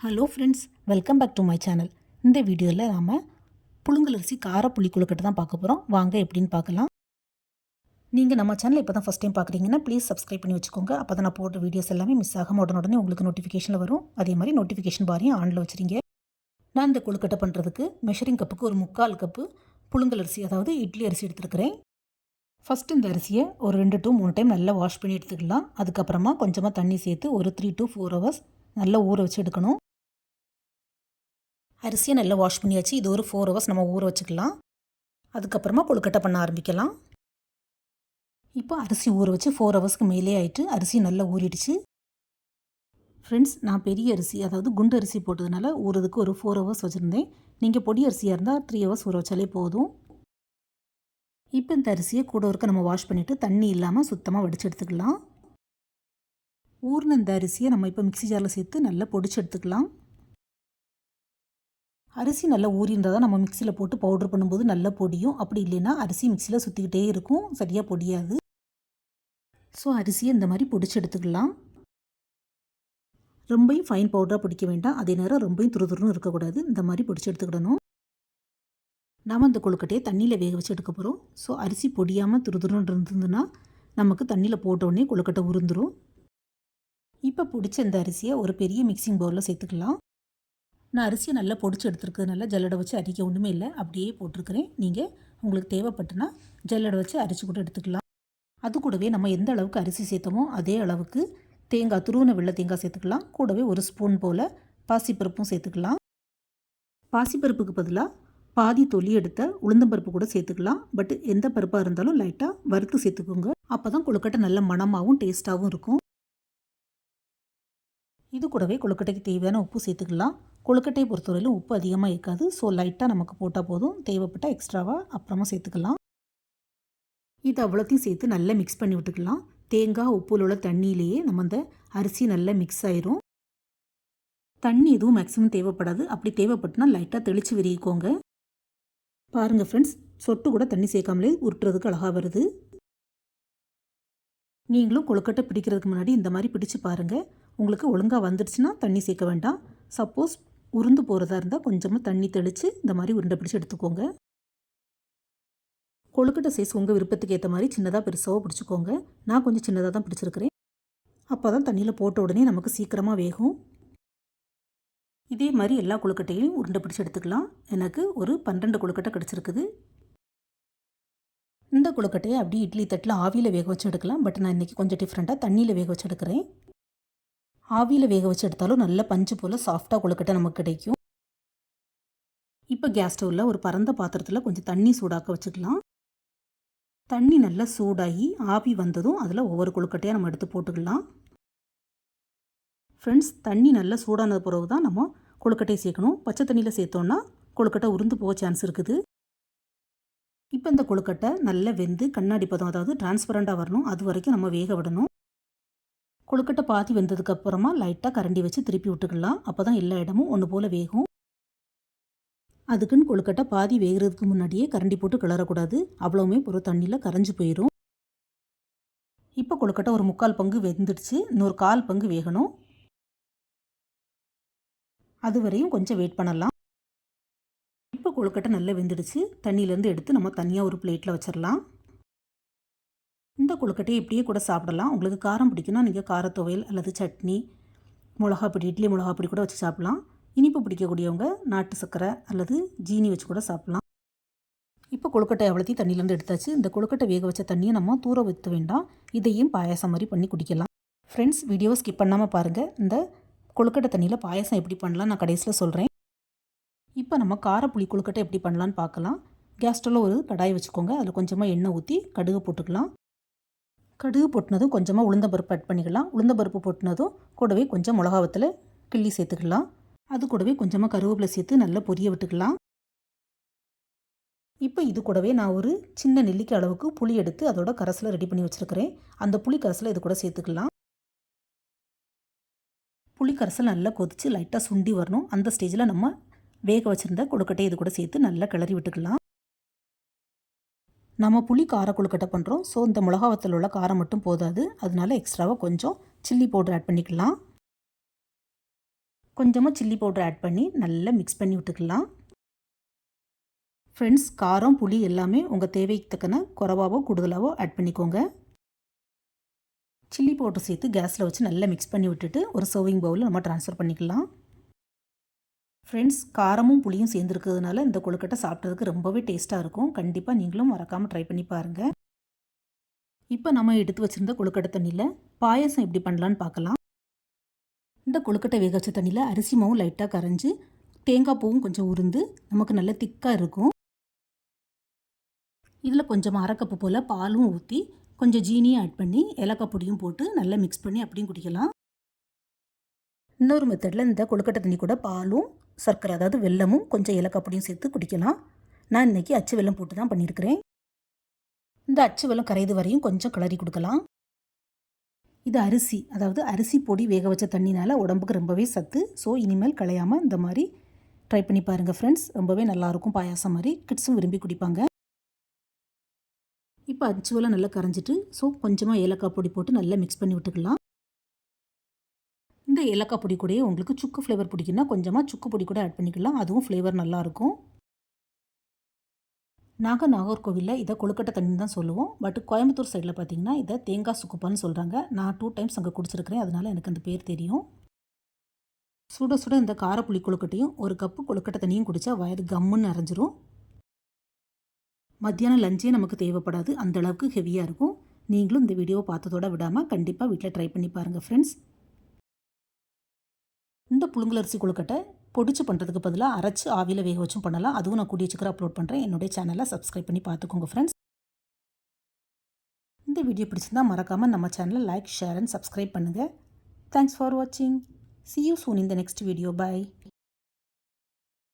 Hello friends welcome back to my channel இந்த வீடியோவில் நாம் புழுங்கலரிசி கார புளி கொழுக்கட்டை தான் பார்க்க போகிறோம் வாங்க எப்படின்னு பார்க்கலாம். நீங்கள் நம்ம சேனல் இப்போ தான் ஃபஸ்ட் டைம் பார்க்குறீங்கன்னா ப்ளீஸ் சப்ஸ்கிரைப் பண்ணி வச்சுக்கோங்க. அப்போ தான் நான் போடுற வீடியோஸ் எல்லாமே மிஸ் ஆகாமல் உடனே உங்களுக்கு நோட்டிஃபிகேஷனில் வரும். அதே மாதிரி நோட்டிஃபிகேஷன் பாரையும் ஆனில் வச்சுருங்க. நான் இந்த கொழுக்கட்டை பண்ணுறதுக்கு மெஷரிங் கப்புக்கு ஒரு முக்கால் கப்பு புழுங்கலரிசி அதாவது இட்லி அரிசி எடுத்துருக்கிறேன். ஃபஸ்ட்டு இந்த அரிசியை ஒரு ரெண்டு டு மூணு டைம் நல்லா வாஷ் பண்ணி எடுத்துக்கலாம். அதுக்கப்புறமா கொஞ்சமாக தண்ணி சேர்த்து ஒரு த்ரீ டு ஃபோர் ஹவர்ஸ் நல்லா ஊற வச்சு எடுக்கணும். அரிசியை நல்லா வாஷ் பண்ணியாச்சு. இது ஒரு ஃபோர் ஹவர்ஸ் நம்ம ஊற வச்சுக்கலாம். அதுக்கப்புறமா கொழுக்கட்டை பண்ண ஆரம்பிக்கலாம். இப்போ அரிசி ஊற வச்சு ஃபோர் ஹவர்ஸ்க்கு மேலே ஆயிட்டு அரிசி நல்லா ஊறிடுச்சு. ஃப்ரெண்ட்ஸ் நான் பெரிய அரிசி அதாவது குண்டு அரிசி போட்டதுனால ஊறதுக்கு ஒரு ஃபோர் ஹவர்ஸ் வச்சுருந்தேன். நீங்கள் பொடி அரிசியாக இருந்தால் த்ரீ ஹவர்ஸ் ஊற வச்சாலே போதும். இப்போ இந்த அரிசியை கூட ஒருக்க நம்ம வாஷ் பண்ணிவிட்டு தண்ணி இல்லாமல் சுத்தமாக வடித்து எடுத்துக்கலாம். ஊறின இந்த அரிசியை நம்ம இப்போ மிக்ஸி ஜாரில் சேர்த்து நல்லா பொடிச்சு எடுத்துக்கலாம். அரிசி நல்லா ஊறியிருந்தால் தான் நம்ம மிக்சியில் போட்டு பவுட்ரு பண்ணும்போது நல்லா பொடியும். அப்படி இல்லைன்னா அரிசி மிக்சியில் சுற்றிக்கிட்டே இருக்கும். சரியாக பொடியாது. ஸோ அரிசியை இந்த மாதிரி பொடிச்சு எடுத்துக்கலாம். ரொம்பையும் ஃபைன் பவுடராக பிடிக்க வேண்டாம். அதே நேரம் ரொம்பையும் துருதுருன்னு இருக்கக்கூடாது. இந்த மாதிரி பிடிச்சி எடுத்துக்கிடணும். நாம் இந்த கொழுக்கட்டையை தண்ணியில் வேக வச்சு எடுக்க போகிறோம் ஸோ அரிசி பொடியாமல் துருதுருன்னு இருந்ததுன்னா நமக்கு தண்ணியில் போட்டோடனே கொழுக்கட்டை உருந்துடும் இப்போ பிடிச்ச இந்த அரிசியை ஒரு பெரிய மிக்சிங் பவுலில் சேர்த்துக்கலாம். நான் அரிசியை நல்லா பொடிச்சு எடுத்துருக்கிறதுனால ஜல்லடை வச்சு அரிக்க ஒன்றுமே இல்லை. அப்படியே போட்டிருக்கிறேன். நீங்கள் உங்களுக்கு தேவைப்பட்டுனா ஜல்லடை வச்சு அரிச்சு கூட எடுத்துக்கலாம். அது கூடவே நம்ம எந்த அளவுக்கு அரிசி சேர்த்தோமோ அதே அளவுக்கு தேங்காய் துருவின வெள்ளை தேங்காய் சேர்த்துக்கலாம். கூடவே ஒரு ஸ்பூன் போல் பாசிப்பருப்பும் சேர்த்துக்கலாம். பாசிப்பருப்புக்கு பதிலாக பாதி தொலி எடுத்த உளுந்தம்பருப்பு கூட சேர்த்துக்கலாம். பட் எந்த பருப்பாக இருந்தாலும் லைட்டாக வறுத்து சேர்த்துக்கோங்க. அப்போ தான் கொழுக்கட்டை நல்ல மணமாகவும் டேஸ்ட்டாகவும் இருக்கும். இது கூடவே கொழுக்கட்டைக்கு தேவையான உப்பு சேர்த்துக்கலாம். கொழுக்கட்டையை பொறுத்தவரையிலும் உப்பு அதிகமாக இருக்காது. ஸோ லைட்டாக நமக்கு போட்டால் போதும். தேவைப்பட்டால் எக்ஸ்ட்ராவாக அப்புறமா சேர்த்துக்கலாம். இது அவ்வளோத்தையும் சேர்த்து நல்லா மிக்ஸ் பண்ணி விட்டுக்கலாம். தேங்காய் உப்புல உள்ள தண்ணியிலேயே நம்ம அந்த அரிசி நல்லா மிக்ஸ் ஆயிரும். தண்ணி எதுவும் மேக்ஸிமம் தேவைப்படாது. அப்படி தேவைப்பட்டுனா லைட்டாக தெளித்து விரிக்கோங்க பாருங்கள் ஃப்ரெண்ட்ஸ் சொட்டு கூட தண்ணி சேர்க்காமலே உருட்டுறதுக்கு அழகாக வருது. நீங்களும் கொழுக்கட்டை பிடிக்கிறதுக்கு முன்னாடி இந்த மாதிரி பிடிச்சு பாருங்கள் உங்களுக்கு ஒழுங்காக வந்துடுச்சுன்னா தண்ணி சேர்க்க வேண்டாம். சப்போஸ் உருந்து போகிறதா இருந்தால் கொஞ்சமாக தண்ணி தெளித்து இந்த மாதிரி உருண்டை பிடிச்சி எடுத்துக்கோங்க. கொழுக்கட்டை சைஸ் உங்கள் விருப்பத்துக்கு ஏற்ற மாதிரி. சின்னதாக பெருசாகவும் பிடிச்சிக்கோங்க. நான் கொஞ்சம் சின்னதாக தான் பிடிச்சிருக்கிறேன். அப்போ தான் தண்ணியில் போட்ட உடனே நமக்கு சீக்கிரமாக வேகும். இதே மாதிரி எல்லா கொழுக்கட்டையும் உருண்டை பிடிச்சி எடுத்துக்கலாம். எனக்கு ஒரு பன்னெண்டு கொழுக்கட்டை கிடச்சிருக்குது. இந்த கொழுக்கட்டையை அப்படியே இட்லி தட்டில் ஆவியில் வேக வச்சு எடுக்கலாம். பட் நான் இன்றைக்கி கொஞ்சம் டிஃப்ரெண்ட்டாக தண்ணியில் வேக வச்சு எடுக்கிறேன். ஆவியில் வேக வச்சு எடுத்தாலும் நல்ல பஞ்சு போல் சாஃப்டாக கொழுக்கட்டை நமக்கு கிடைக்கும். இப்போ கேஸ் ஸ்டவ்வில் ஒரு பரந்த பாத்திரத்தில் கொஞ்சம் தண்ணி சூடாக்க வச்சுக்கலாம். தண்ணி நல்லா சூடாகி ஆவி வந்ததும் அதில் ஒவ்வொரு கொழுக்கட்டையாக நம்ம எடுத்து போட்டுக்கலாம். ஃப்ரெண்ட்ஸ் தண்ணி நல்லா சூடானது பிறகு தான் நம்ம கொழுக்கட்டையை சேர்க்கணும். பச்சை தண்ணியில் சேர்த்தோன்னா கொழுக்கட்டை உருந்து போக சான்ஸ் இருக்குது. இப்போ இந்த கொழுக்கட்டை நல்லா வெந்து கண்ணாடி பதம் அதாவது டிரான்ஸ்பரண்ட்டாக வரணும். அது வரைக்கும் நம்ம வேக விடணும். கொழுக்கட்டை பாதி வெந்ததுக்கப்புறமா லைட்டாக கரண்டி வச்சு திருப்பி விட்டுக்கலாம். அப்போ தான் எல்லா இடமும் ஒன்று போல் வேகும். அதுக்குன்னு கொழுக்கட்டை பாதி வேகிறதுக்கு முன்னாடியே கரண்டி போட்டு கிளறக்கூடாது. அவ்வளோவுமே ஒரு தண்ணியில் கரைஞ்சி போயிடும் இப்போ கொழுக்கட்டை ஒரு முக்கால் பங்கு வெந்துடுச்சு. இன்னொரு கால் பங்கு வேகணும். அது வரையும் கொஞ்சம் வெயிட் பண்ணலாம். இப்போ கொழுக்கட்டை நல்லா வெந்துடுச்சு. தண்ணியிலேருந்து எடுத்து நம்ம தனியாக ஒரு பிளேட்டில் வச்சிடலாம். இந்த கொழுக்கட்டையை இப்படியே கூட சாப்பிடலாம். உங்களுக்கு காரம் பிடிக்குன்னா நீங்கள் காரத்துவையல் அல்லது சட்னி மிளகா பொடி இட்லி மிளகா பொடி கூட வச்சு சாப்பிட்லாம். இனிப்பு பிடிக்கக்கூடியவங்க நாட்டு சர்க்கரை அல்லது ஜீனி வச்சு கூட சாப்பிட்லாம். இப்போ கொழுக்கட்டை எவ்வளோத்தையும் தண்ணியிலேருந்து எடுத்தாச்சு. இந்த கொழுக்கட்டை வேக வச்ச தண்ணியை நம்ம தூர வைத்து வேண்டாம். இதையும் பாயாசம் மாதிரி பண்ணி குடிக்கலாம். ஃப்ரெண்ட்ஸ் வீடியோவை ஸ்கிப் பண்ணாமல் பாருங்கள் இந்த கொழுக்கட்டை தண்ணியில் பாயாசம் எப்படி பண்ணலாம் நான் கடைசியில் சொல்கிறேன் இப்போ நம்ம காரப்புளி கொழுக்கட்டை எப்படி பண்ணலான்னு பார்க்கலாம். கேஸ் ஒரு கடாய் வச்சுக்கோங்க. அதில் கொஞ்சமாக எண்ணெய் ஊற்றி கடுகு போட்டுக்கலாம். கடுகு போட்டினதும் கொஞ்சமாக உளுந்தம்பருப்பு ஆட் பண்ணிக்கலாம். உளுந்தம்பருப்பு போட்டினதும் கூடவே கொஞ்சம் மிளகாவத்தில் கிள்ளி சேர்த்துக்கலாம். அது கூடவே கொஞ்சமாக கருவேப்பிலை சேர்த்து நல்லா பொரிய விட்டுக்கலாம். இப்போ இது கூடவே நான் ஒரு சின்ன நெல்லிக்காய் அளவுக்கு புளி எடுத்து அதோட கரசில் ரெடி பண்ணி வச்சுருக்கிறேன். அந்த புளி கரசில் இது கூட சேர்த்துக்கலாம். புளி கரசல் நல்லா கொதித்து லைட்டாக சுண்டி வரணும். அந்த ஸ்டேஜில் நம்ம வேக வச்சுருந்த கொழுக்கட்டையை இது கூட சேர்த்து நல்லா கிளறி விட்டுக்கலாம். நம்ம புளி கார கொழுக்கட்டை பண்ணுறோம் ஸோ இந்த மிளகாவத்தில் உள்ள காரம் மட்டும் போதாது. அதனால எக்ஸ்ட்ராவாக கொஞ்சம் சில்லி பவுடர் ஆட் பண்ணிக்கலாம். கொஞ்சமாக சில்லி பவுடர் ஆட் பண்ணி நல்லா மிக்ஸ் பண்ணி விட்டுக்கலாம். ஃப்ரெண்ட்ஸ் காரம் புளி எல்லாமே உங்கள் தேவைக்கு தக்கன குறவாவோ கூடுதலாவோ ஆட் பண்ணிக்கோங்க. சில்லி பவுடர் சேர்த்து கேஸில் வச்சு நல்லா மிக்ஸ் பண்ணி விட்டுட்டு ஒரு சர்விங் பவுலில் நம்ம ட்ரான்ஸ்ஃபர் பண்ணிக்கலாம். ஃப்ரெண்ட்ஸ் காரமும் புளியும் சேர்ந்துருக்கிறதுனால இந்த கொழுக்கட்டை சாப்பிட்றதுக்கு ரொம்பவே டேஸ்ட்டாக இருக்கும். கண்டிப்பாக நீங்களும் மறக்காமல் ட்ரை பண்ணி பாருங்கள் இப்போ நம்ம எடுத்து வச்சுருந்த கொழுக்கட்டை தண்ணியில் பாயசம் எப்படி பண்ணலான்னு பார்க்கலாம். இந்த கொழுக்கட்டை வேக வச்ச தண்ணியில் அரிசி மாவும் லைட்டாக கரைஞ்சி தேங்காய் பூவும் கொஞ்சம் உருந்து நமக்கு நல்ல திக்காக இருக்கும். இதில் கொஞ்சம் அரைக்கப்பு போல் பாலும் ஊற்றி கொஞ்சம் ஜீனியும் ஆட் பண்ணி ஏலக்காய் பொடியும் போட்டு நல்லா மிக்ஸ் பண்ணி அப்படியும் குடிக்கலாம். இன்னொரு மெத்தடில் இந்த கொழுக்கட்டை தண்ணி கூட பாலும் சர்க்கரை அதாவது வெல்லமும் கொஞ்சம் ஏலக்காய் பொடியும் சேர்த்து குடிக்கலாம். நான் இன்றைக்கி அச்சு வெல்லம் போட்டு தான் பண்ணியிருக்கிறேன். இந்த அச்சு வெல்லம் கரைது வரையும் கொஞ்சம் கிளறி கொடுக்கலாம். இது அரிசி அதாவது அரிசி பொடி வேக வச்ச தண்ணினால் உடம்புக்கு ரொம்பவே சத்து. ஸோ இனிமேல் களையாமல் இந்த மாதிரி ட்ரை பண்ணி பாருங்கள் ஃப்ரெண்ட்ஸ் ரொம்பவே நல்லாயிருக்கும் பாயாசம் மாதிரி. கிட்ஸும் விரும்பி குடிப்பாங்க. இப்போ அச்சு வெல்லம் நல்லா கரைஞ்சிட்டு ஸோ கொஞ்சமாக ஏலக்காய் பொடி போட்டு நல்லா மிக்ஸ் பண்ணி விட்டுக்கலாம். இந்த ஏலக்காய் பொடி கூடயே உங்களுக்கு சுக்கு ஃப்ளேவர் பிடிக்குன்னா கொஞ்சமாக சுக்கு பொடி கூட ஆட் பண்ணிக்கலாம். அதுவும் ஃப்ளேவர் நல்லாயிருக்கும். நாங்கள் நாகர்கோவிலில் இதை கொழுக்கட்டை தண்ணி தான் சொல்லுவோம். பட் கோயம்புத்தூர் சைடில் பார்த்தீங்கன்னா இதை தேங்காய் சுக்குப்பான்னு சொல்கிறாங்க நான் டூ டைம்ஸ் அங்கே குடிச்சிருக்கிறேன். அதனால் எனக்கு அந்த பேர் தெரியும். சுட சுட இந்த காரப்புளி கொழுக்கட்டையும் ஒரு கப்பு கொழுக்கட்டை தண்ணியும் குடித்தா வயது கம்முன்னு அரைஞ்சிரும் மத்தியானம் லஞ்சே நமக்கு தேவைப்படாது. அந்தளவுக்கு ஹெவியாக இருக்கும். நீங்களும் இந்த வீடியோவை பார்த்ததோட விடாமல் கண்டிப்பாக வீட்டில் ட்ரை பண்ணி பாருங்கள் ஃப்ரெண்ட்ஸ் இந்த புழுங்கலரிசி கொழுக்கட்டை பொடிச்சு பண்ணுறதுக்கு பதிலாக அரைச்சி ஆவியில் வேக வச்சும் பண்ணலாம். அதுவும் நான் கூடிய சீக்கிரம் அப்லோட் பண்ணுறேன் என்னுடைய சேனலை சப்ஸ்கிரைப் பண்ணி பார்த்துக்கோங்க ஃப்ரெண்ட்ஸ் இந்த வீடியோ பிடிச்சிருந்தா மறக்காமல் நம்ம சேனலை லைக் ஷேர் அண்ட் சப்ஸ்கிரைப் பண்ணுங்கள் தேங்க்ஸ் ஃபார் வாட்சிங் சி யூ சூன் இந்த நெக்ஸ்ட் வீடியோ பாய்